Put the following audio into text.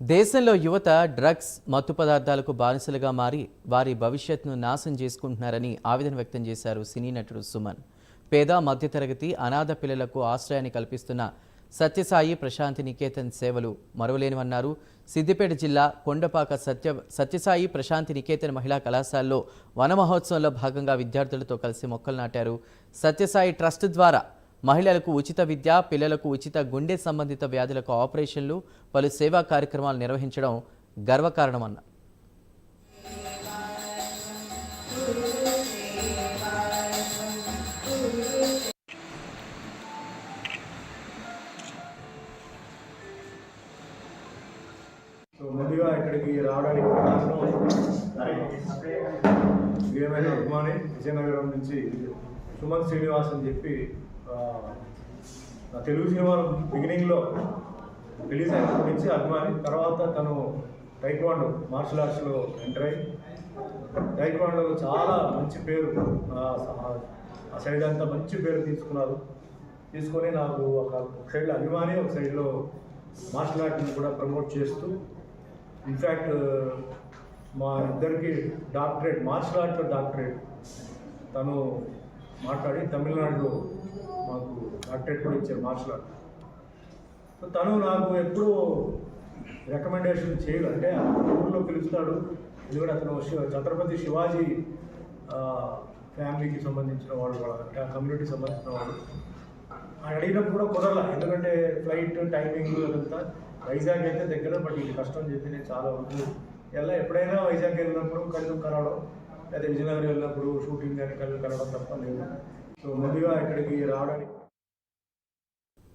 దేశంలో యువత డ్రగ్స్ మత్తు పదార్థాలకు బానిసలుగా మారి వారి భవిష్యత్తును నాశనం చేసుకుంటున్నారని ఆవేదన వ్యక్తం చేశారు సినీ నటుడు సుమన్. పేద మధ్యతరగతి అనాథ పిల్లలకు ఆశ్రయాన్ని కల్పిస్తున్న సత్యసాయి ప్రశాంతి నికేతన్ సేవలు మరువలేనివన్నారు. సిద్దిపేట జిల్లా కొండపాక సత్య సత్యసాయి ప్రశాంతి నికేతన్ మహిళా కళాశాలలో వన మహోత్సవంలో భాగంగా విద్యార్థులతో కలిసి మొక్కలు నాటారు. సత్యసాయి ట్రస్ట్ ద్వారా మహిళలకు ఉచిత విద్య పిల్లలకు ఉచిత గుండె సంబంధిత వ్యాధులకు ఆపరేషన్లు పలు సేవా కార్యక్రమాలు నిర్వహించడం గర్వకారణమన్నారు సో ముందుగా ఇక్కడికి రావడానికి కారణం విజయనగరం నుంచి సుమన్ శ్రీనివాస్ అని చెప్పి నా తెలుగు సినిమా బిగినింగ్లో రిలీజ్ అయినప్పటి నుంచి అభిమాని తర్వాత తను టైక్వాండో మార్షల్ ఆర్ట్స్లో ఎంటర్ అయ్యి టైక్వాండోలో చాలా మంచి పేరు ఆ, ఆ సైడ్ అంతా మంచి పేరు తీసుకున్నారు. తీసుకొని నాకు ఒక ఒక సైడ్లో అభిమాని ఒక సైడ్లో మార్షల్ ఆర్ట్ని కూడా ప్రమోట్ చేస్తూ ఇన్ఫ్యాక్ట్ మా ఇద్దరికి డాక్టరేట్ మార్షల్ ఆర్ట్లో డాక్టరేట్ తను మాట్లాడి తమిళనాడులో మాకు డాక్టరేట్ కూడా ఇచ్చారు మార్షల్ ఆర్ట్. సో తను నాకు ఎప్పుడూ రికమెండేషన్ చేయడు అంటే ఆ ఊళ్ళో పిలుస్తాడు. ఎందుకంటే అతను శివ ఛత్రపతి శివాజీ ఫ్యామిలీకి సంబంధించిన వాడు కూడా అంటే ఆ కమ్యూనిటీకి సంబంధించిన వాడు. ఆయన అడిగినప్పుడు కూడా కుదరలా. ఎందుకంటే ఫ్లైట్ టైమింగ్ అదంతా వైజాగ్ అయితే దగ్గర బట్ ఇది కష్టం చెప్పి నేను చాలా వరకు ఎలా ఎప్పుడైనా వైజాగ్ వెళ్ళినప్పుడు కలిసి కలవడం లేదా విజయనగరం వెళ్ళినప్పుడు షూటింగ్ కానీ కళ్ళు కలవడం తప్ప లేదు. సో ముందుగా ఇక్కడికి రావడానికి